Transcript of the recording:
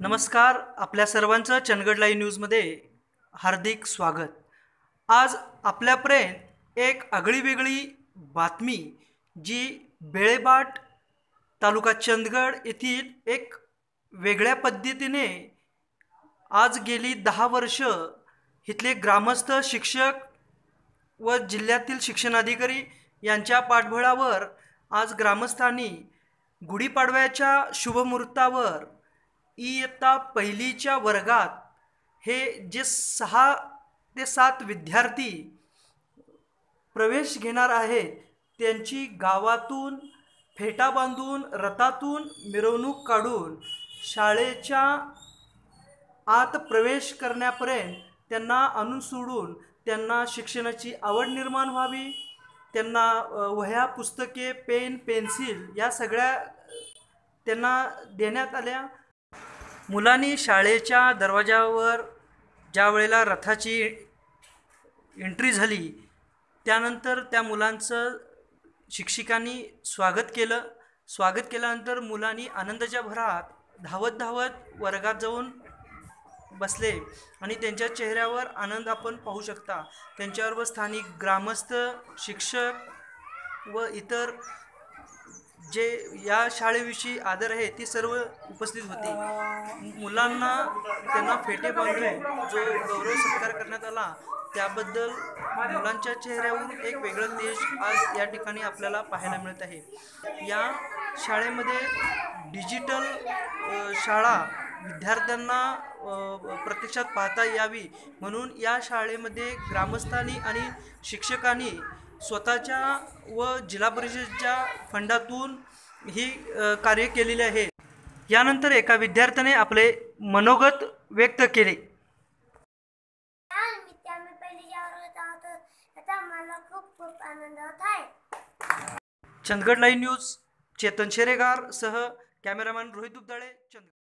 नमस्कार आपल्या सर्वांचं चंदगड लाईव्ह न्यूजमध्ये हार्दिक स्वागत. आज आपल्यापर्यंत एक आगळीवेगळी बातमी जी बेळेबाट तालुका चंदगड येथील एक वेगळ्या पद्धतीने आज गेली दहा वर्ष इथले ग्रामस्थ शिक्षक व जिल्ह्यातील शिक्षणाधिकारी यांच्या पाठबळावर आज ग्रामस्थांनी गुढीपाडव्याच्या शुभमुहूर्तावर इयत्ता पहिलीच्या वर्गात हे जे सहा ते सात विद्यार्थी प्रवेश घेणार आहेत त्यांची गावातून फेटा बांधून रथातून मिरवणूक काढून शाळेच्या आत प्रवेश करण्यापर्यंत त्यांना आणून सोडून त्यांना शिक्षणाची आवड निर्माण व्हावी. त्यांना वह्या पुस्तके पेन पेन्सिल या सगळ्या त्यांना देण्यात आल्या. मुलांनी शाळेच्या दरवाजावर ज्या वेळेला रथाची एंट्री झाली त्यानंतर त्या मुलांचं शिक्षिकांनी स्वागत केलं. स्वागत केल्यानंतर मुलांनी आनंदाच्या भरात धावत धावत वर्गात जाऊन बसले आणि त्यांच्या चेहऱ्यावर आनंद आपण पाहू शकता. त्यांच्याबरोबर स्थानिक ग्रामस्थ शिक्षक व इतर जे या शाळेविषयी आदर आहे ती सर्व उपस्थित होती. मुलांना त्यांना फेटे बांधून जो गौरव सत्कार करण्यात आला त्याबद्दल मुलांच्या चेहऱ्यावरून एक वेगळं तेज आज या ठिकाणी आपल्याला पाहायला मिळत आहे. या शाळेमध्ये डिजिटल शाळा विद्यार्थ्यांना प्रत्यक्षात पाहता यावी म्हणून या शाळेमध्ये ग्रामस्थांनी आणि शिक्षकांनी स्वतःच्या व जिल्हा परिषदेच्या फंडातून ही कार्य केलेले आहे. यानंतर एका विद्यार्थ्याने आपले मनोगत व्यक्त केले. चंदगड लाईव्ह न्यूज चेतन शेरेगार सह कॅमेरामॅन रोहित दुबदाळे चंद